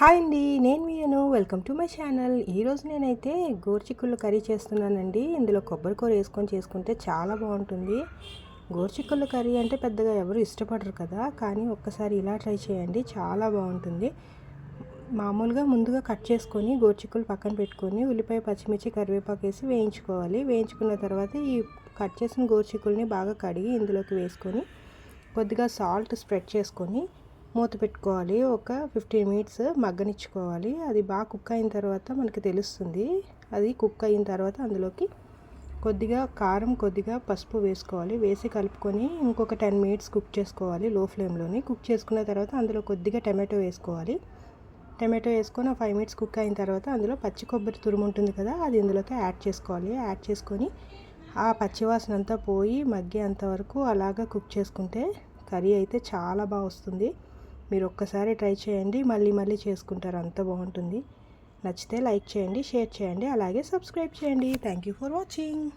Hi అండి నేను మీను వెల్కమ్ టు మై ఛానల్. ఈరోజు నేనైతే గోర్చిక్కుళ్ళు కర్రీ చేస్తున్నానండి. ఇందులో కొబ్బరి కూర వేసుకొని చేసుకుంటే చాలా బాగుంటుంది. గోర్చిక్కుళ్ళు కర్రీ అంటే పెద్దగా ఎవరు ఇష్టపడరు కదా కానీ ఒక్కసారి ఇలా ట్రై చేయండి చాలా బాగుంటుంది. మామూలుగా ముందుగా కట్ చేసుకొని గోర్చిక్కులు పక్కన పెట్టుకొని ఉల్లిపాయ పచ్చిమిర్చి కరివేపాకు వేసి వేయించుకోవాలి. వేయించుకున్న తర్వాత ఈ కట్ చేసిన గోర్చిక్కుల్ని బాగా కడిగి ఇందులోకి వేసుకొని కొద్దిగా సాల్ట్ స్ప్రెడ్ చేసుకొని మూత పెట్టుకోవాలి. ఒక ఫిఫ్టీన్ మినిట్స్ మగ్గనిచ్చుకోవాలి. అది బాగా కుక్ అయిన తర్వాత మనకి తెలుస్తుంది. అది కుక్ అయిన తర్వాత అందులోకి కొద్దిగా కారం కొద్దిగా పసుపు వేసుకోవాలి. వేసి కలుపుకొని ఇంకొక టెన్ మినిట్స్ కుక్ చేసుకోవాలి లో ఫ్లేమ్లోని కుక్ చేసుకున్న తర్వాత అందులో కొద్దిగా టమాటో వేసుకోవాలి. టమాటో వేసుకొని ఫైవ్ మినిట్స్ కుక్ అయిన తర్వాత అందులో పచ్చి కొబ్బరి తురుము ఉంటుంది కదా అది ఇందులోకి యాడ్ చేసుకోవాలి. యాడ్ చేసుకొని ఆ పచ్చివాసన అంతా పోయి మగ్గేంత వరకు అలాగా కుక్ చేసుకుంటే కర్రీ అయితే చాలా బాగా వస్తుంది. మీరు ఒక్కసారి ట్రై చేయండి. మళ్ళీ మళ్ళీ చేసుకుంటారు. అంత బాగుంటుంది. నచ్చితే లైక్ చేయండి షేర్ చేయండి. అలాగే సబ్స్క్రైబ్ చేయండి. Thank you for watching.